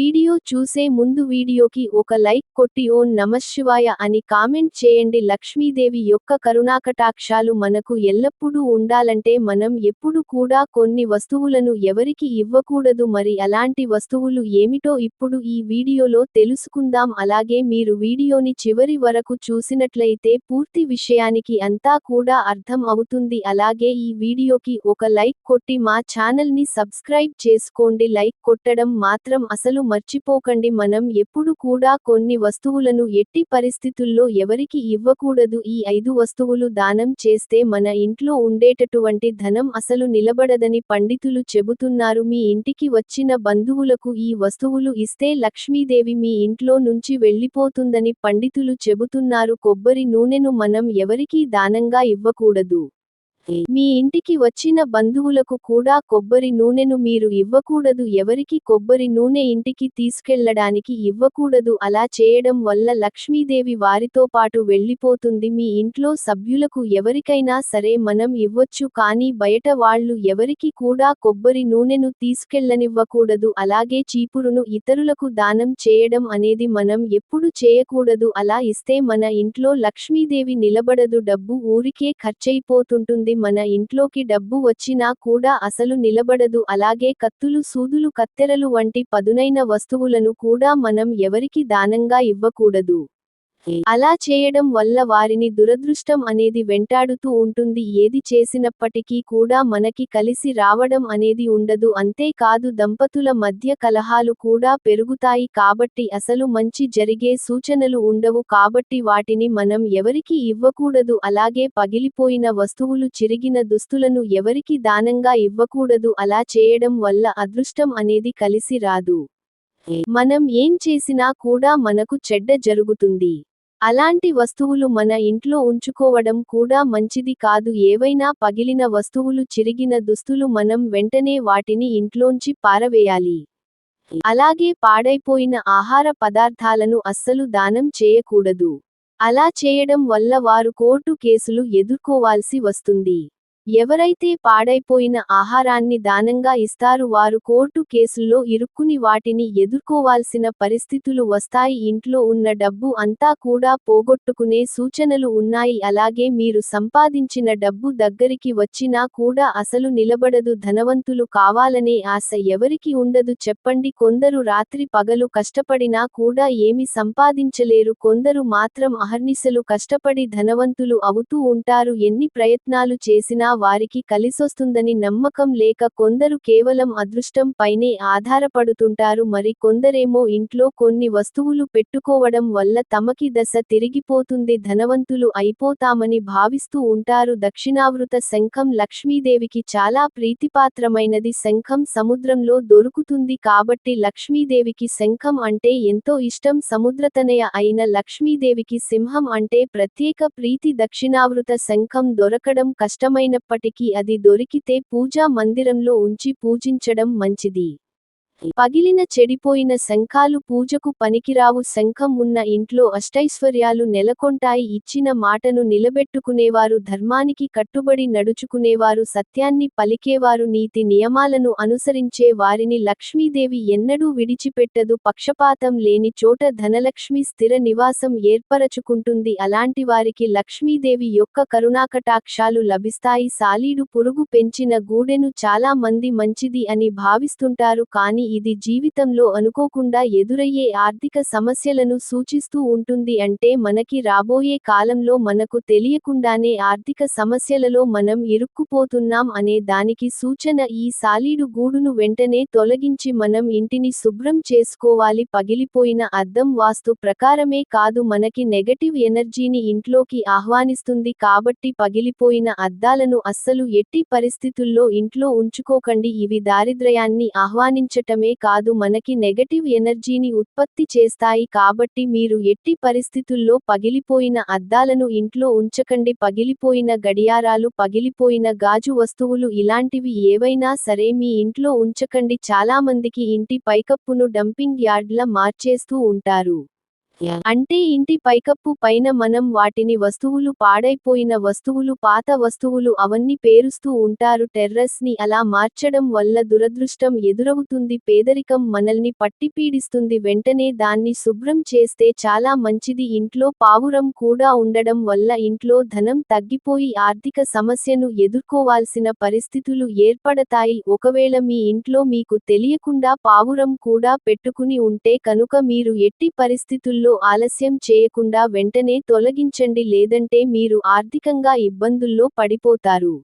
Video video చూసే ముందు వీడియోకి ఒక లైక్ కొట్టి ఓం నమశివాయ అని కామెంట్ చేయండి. లక్ష్మీదేవి యొక్క కరుణాకటాక్షాలు మనకు ఎల్లప్పుడూ ఉండాలంటే మనం ఎప్పుడు కూడా కొన్ని వస్తువులను ఎవరికి ఇవ్వకూడదు. మరి అలాంటి వస్తువులు ఏమిటో ఇప్పుడు ఈ వీడియోలో తెలుసుకుందాం. అలాగే మీరు వీడియోని చివరి వరకు చూసినట్లయితే పూర్తి విషయానికి అంతా కూడా అర్థం అవుతుంది. అలాగే ఈ వీడియోకి ఒక లైక్ కొట్టి మా ఛానల్ని సబ్స్క్రైబ్ చేసుకోండి. లైక్ కొట్టడం మాత్రం అసలు మర్చి మర్చిపోకండి మనం ఎప్పుడు కూడా కొన్ని వస్తువులను ఎట్టి పరిస్థితుల్లో ఎవరికి ఇవ్వకూడదు. ఈ ఐదు వస్తువులు దానం చేస్తే మన ఇంట్లో ఉండేటటువంటి ధనం అసలు నిలబడదని పండితులు చెబుతున్నారు. మీ ఇంటికి వచ్చిన బంధువులకు ఈ వస్తువులు ఇస్తే లక్ష్మీదేవి మీ ఇంట్లో నుంచి వెళ్ళిపోతుందని పండితులు చెబుతున్నారు. కొబ్బరి నూనెను మనం ఎవరికీ దానంగా ఇవ్వకూడదు. మీ ఇంటికి వచ్చిన బంధువులకు కూడా కొబ్బరి నూనెను మీరు ఇవ్వకూడదు. ఎవరికి కొబ్బరి నూనె ఇంటికి తీసుకెళ్ళడానికి ఇవ్వకూడదు. అలా చేయడం వల్ల లక్ష్మీదేవి వారితో పాటు వెళ్ళిపోతుంది. మీ ఇంట్లో సభ్యులకు ఎవరికైనా సరే మనం ఇవ్వొచ్చు కానీ బయట వాళ్ళు ఎవరికి కూడా కొబ్బరి నూనెను తీసుకెళ్ళనివ్వకూడదు. అలాగే చీపురును ఇతరులకు దానం చేయడం అనేది మనం ఎప్పుడు చేయకూడదు. అలా ఇస్తే మన ఇంట్లో లక్ష్మీదేవి నిలబడదు. డబ్బు ఊరికే ఖర్చయిపోతుంటుంది మన ఇంట్లోకి డబ్బు వచ్చినా కూడా అసలు నిలబడదు. అలాగే కత్తులు సూదులు కత్తెరలు వంటి పదునైన వస్తువులను కూడా మనం ఎవరికి దానంగా ఇవ్వకూడదు. అలా చేయడం వల్ల వారిని దురదృష్టం అనేది వెంటాడుతూ ఉంటుంది. ఏది చేసినప్పటికీ కూడా మనకి కలిసి రావడం అనేది ఉండదు. అంతేకాదు దంపతుల మధ్య కలహాలు కూడా పెరుగుతాయి కాబట్టి అసలు మంచి జరిగే సూచనలు ఉండవు కాబట్టి వాటిని మనం ఎవరికి ఇవ్వకూడదు. అలాగే పగిలిపోయిన వస్తువులు చిరిగిన దుస్తులను ఎవరికి దానంగా ఇవ్వకూడదు. అలా చేయడం వల్ల అదృష్టం అనేది కలిసి రాదు. మనం ఏం చేసినా కూడా మనకు చెడ్డ జరుగుతుంది. అలాంటి వస్తువులు మన ఇంట్లో ఉంచుకోవడం కూడా మంచిది కాదు. ఏవైనా పగిలిన వస్తువులు చిరిగిన దుస్తులు మనం వెంటనే వాటిని ఇంట్లోంచి పారవేయాలి. అలాగే పాడైపోయిన ఆహార పదార్థాలను అస్సలు దానం చేయకూడదు. అలా చేయడం వల్ల వారు కోర్టు కేసులు ఎదుర్కోవాల్సి వస్తుంది. ఎవరైతే పాడైపోయిన ఆహారాన్ని దానంగా ఇస్తారు వారు కోర్టు కేసుల్లో ఇరుక్కుని వాటిని ఎదుర్కోవాల్సిన పరిస్థితులు వస్తాయి. ఇంట్లో ఉన్న డబ్బు అంతా కూడా పోగొట్టుకునే సూచనలు ఉన్నాయి. అలాగే మీరు సంపాదించిన డబ్బు దగ్గరికి వచ్చినా కూడా అసలు నిలబడదు. ధనవంతులు కావాలనే ఆశ ఎవరికి ఉండదు. చెప్పండి. కొందరు రాత్రి పగలు కష్టపడినా కూడా ఏమి సంపాదించలేరు. కొందరు మాత్రం అహర్నిశలు కష్టపడి ధనవంతులు అవుతూ ఉంటారు. ఎన్ని ప్రయత్నాలు చేసినా వారికి కలిసొస్తుందని నమ్మకం లేక కొందరు కేవలం అదృష్టం పైనే ఆధారపడుతుంటారు. మరి కొందరేమో ఇంట్లో కొన్ని వస్తువులు పెట్టుకోవడం వల్ల తమకి దశ తిరిగిపోతుంది. ధనవంతులు అయిపోతామని భావిస్తూ ఉంటారు. దక్షిణావృత శంఖం లక్ష్మీదేవికి చాలా ప్రీతిపాత్రమైనది. శంఖం సముద్రంలో దొరుకుతుంది కాబట్టి లక్ష్మీదేవికి శంఖం అంటే ఎంతో ఇష్టం. సముద్రతనయ అయిన లక్ష్మీదేవికి సింహం అంటే ప్రత్యేక ప్రీతి. దక్షిణావృత శంఖం దొరకడం కష్టమైన అయినప్పటికీ అది దొరికితే పూజా మందిరంలో ఉంచి పూజించడం మంచిది. పగిలిన చెడిపోయిన శంఖాలు పూజకు పనికిరావు శంఖం ఉన్న ఇంట్లో అష్టైశ్వర్యాలు నెలకొంటాయి. ఇచ్చిన మాటను నిలబెట్టుకునేవారు ధర్మానికి కట్టుబడి నడుచుకునేవారు సత్యాన్ని పలికేవారు నీతి నియమాలను అనుసరించే వారిని లక్ష్మీదేవి ఎన్నడూ విడిచిపెట్టదు. పక్షపాతం లేని చోట ధనలక్ష్మి స్థిర నివాసం ఏర్పరచుకుంటుంది. అలాంటి వారికి లక్ష్మీదేవి యొక్క కరుణాకటాక్షాలు లభిస్తాయి. సాలీడు పురుగు పెంచిన గూడెను చాలా మంది మంచిది అని భావిస్తుంటారు. కానీ ఇది జీవితంలో అనుకోకుండా ఎదురయ్యే ఆర్థిక సమస్యలను సూచిస్తూ ఉంటుంది అంటే మనకి రాబోయే కాలంలో మనకు తెలియకుండానే ఆర్థిక సమస్యలలో మనం ఇరుక్కుపోతున్నాం అనే దానికి సూచన ఈ సాలీడు గూడును వెంటనే తొలగించి మనం ఇంటిని శుభ్రం చేసుకోవాలి. పగిలిపోయిన అద్దం వాస్తు ప్రకారమే కాదు మనకి నెగటివ్ ఎనర్జీని ఇంట్లోకి ఆహ్వానిస్తుంది కాబట్టి పగిలిపోయిన అద్దాలను అస్సలు ఎట్టి పరిస్థితుల్లో ఇంట్లో ఉంచుకోకండి. ఇవి దారిద్ర్యాన్ని మాత్రమే కాదు మనకి నెగటివ్ ఎనర్జీని ఉత్పత్తి చేస్తాయి కాబట్టి మీరు ఎట్టి పరిస్థితుల్లో పగిలిపోయిన అద్దాలను ఇంట్లో ఉంచకండి. పగిలిపోయిన గడియారాలు పగిలిపోయిన గాజు వస్తువులు ఇలాంటివి ఏవైనా సరే మీ ఇంట్లో ఉంచకండి. చాలామందికి ఇంటి పైకప్పును డంపింగ్ యార్డ్ల మార్చేస్తూ ఉంటారు. అంటే ఇంటి పైకప్పు పైన మనం వాటిని వస్తువులు పాడైపోయిన వస్తువులు పాత వస్తువులు అవన్నీ పేరుస్తూ ఉంటారు. టెర్రస్ని అలా మార్చడం వల్ల దురదృష్టం ఎదురవుతుంది. పేదరికం మనల్ని పట్టిపీడిస్తుంది. వెంటనే దాన్ని శుభ్రం చేస్తే చాలా మంచిది. ఇంట్లో పావురం కూడా ఉండడం వల్ల ఇంట్లో ధనం తగ్గిపోయి ఆర్థిక సమస్యను ఎదుర్కోవాల్సిన పరిస్థితులు ఏర్పడతాయి. ఒకవేళ మీ ఇంట్లో మీకు తెలియకుండా పావురం కూడా పెట్టుకుని ఉంటే కనుక మీరు ఎట్టి పరిస్థితుల్లో ఆలస్యం చేయకుండా వెంటనే తొలగించండి లేదంటే మీరు ఆర్థికంగా ఇబ్బందుల్లో పడిపోతారు.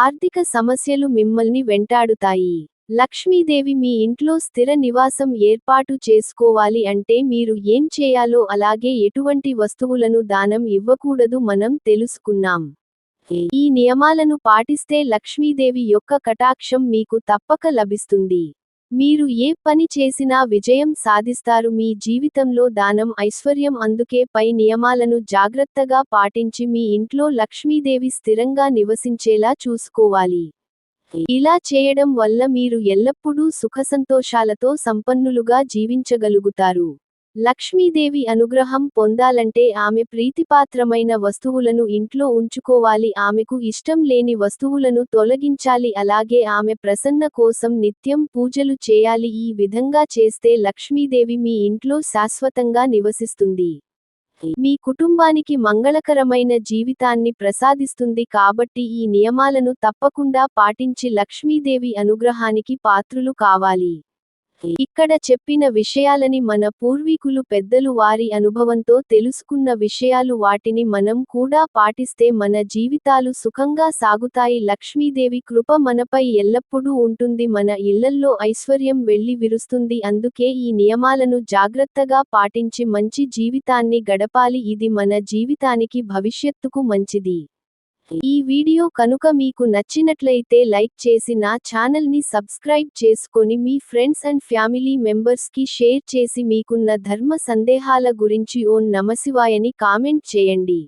ఆర్థిక సమస్యలు మిమ్మల్ని వెంటాడుతాయి. లక్ష్మీదేవి మీ ఇంట్లో స్థిర నివాసం ఏర్పాటు చేసుకోవాలి అంటే మీరు ఏం చేయాలో అలాగే ఎటువంటి వస్తువులను దానం ఇవ్వకూడదు మనం తెలుసుకున్నాం. ఈ నియమాలను పాటిస్తే లక్ష్మీదేవి యొక్క కటాక్షం మీకు తప్పక లభిస్తుంది. మీరు ఏ పని చేసినా విజయం సాధిస్తారు. మీ జీవితంలో దానం ఐశ్వర్యం అందుకే పై నియమాలను జాగ్రత్తగా పాటించి మీ ఇంట్లో లక్ష్మీదేవి స్థిరంగా నివసించేలా చూసుకోవాలి. ఇలా చేయడం వల్ల మీరు ఎల్లప్పుడూ సుఖసంతోషాలతో సంపన్నులుగా జీవించగలుగుతారు. లక్ష్మీదేవి అనుగ్రహం పొందాలంటే ఆమె ప్రీతిపాత్రమైన వస్తువులను ఇంట్లో ఉంచుకోవాలి. ఆమెకు ఇష్టం లేని వస్తువులను తొలగించాలి. అలాగే ఆమె ప్రసన్న కోసం నిత్యం పూజలు చేయాలి. ఈ విధంగా చేస్తే లక్ష్మీదేవి మీ ఇంట్లో శాశ్వతంగా నివసిస్తుంది. మీ కుటుంబానికి మంగళకరమైన జీవితాన్ని ప్రసాదిస్తుంది. కాబట్టి ఈ నియమాలను తప్పకుండా పాటించి లక్ష్మీదేవి అనుగ్రహానికి పాత్రులు కావాలి. ఇక్కడ చెప్పిన విషయాలని మన పూర్వీకులు పెద్దలు వారి అనుభవంతో తెలుసుకున్న విషయాలు వాటిని మనం కూడా పాటిస్తే మన జీవితాలు సుఖంగా సాగుతాయి. లక్ష్మీదేవి కృప మనపై ఎల్లప్పుడూ ఉంటుంది. మన ఇళ్ళల్లో ఐశ్వర్యం వెళ్ళి విరుస్తుంది. అందుకే ఈ నియమాలను జాగ్రత్తగా పాటించి మంచి జీవితాన్ని గడపాలి. ఇది మన జీవితానికి భవిష్యత్తుకు మంచిది. ఈ వీడియో కనుక మీకు నచ్చినట్లయితే లైక్ చేసి నా ఛానల్ని సబ్స్క్రైబ్ చేసుకొని మీ ఫ్రెండ్స్ అండ్ ఫ్యామిలీ మెంబర్స్కి షేర్ చేసి మీకున్న ధర్మ సందేహాల గురించి ఓన్ నమశివాయని కామెంట్ చేయండి.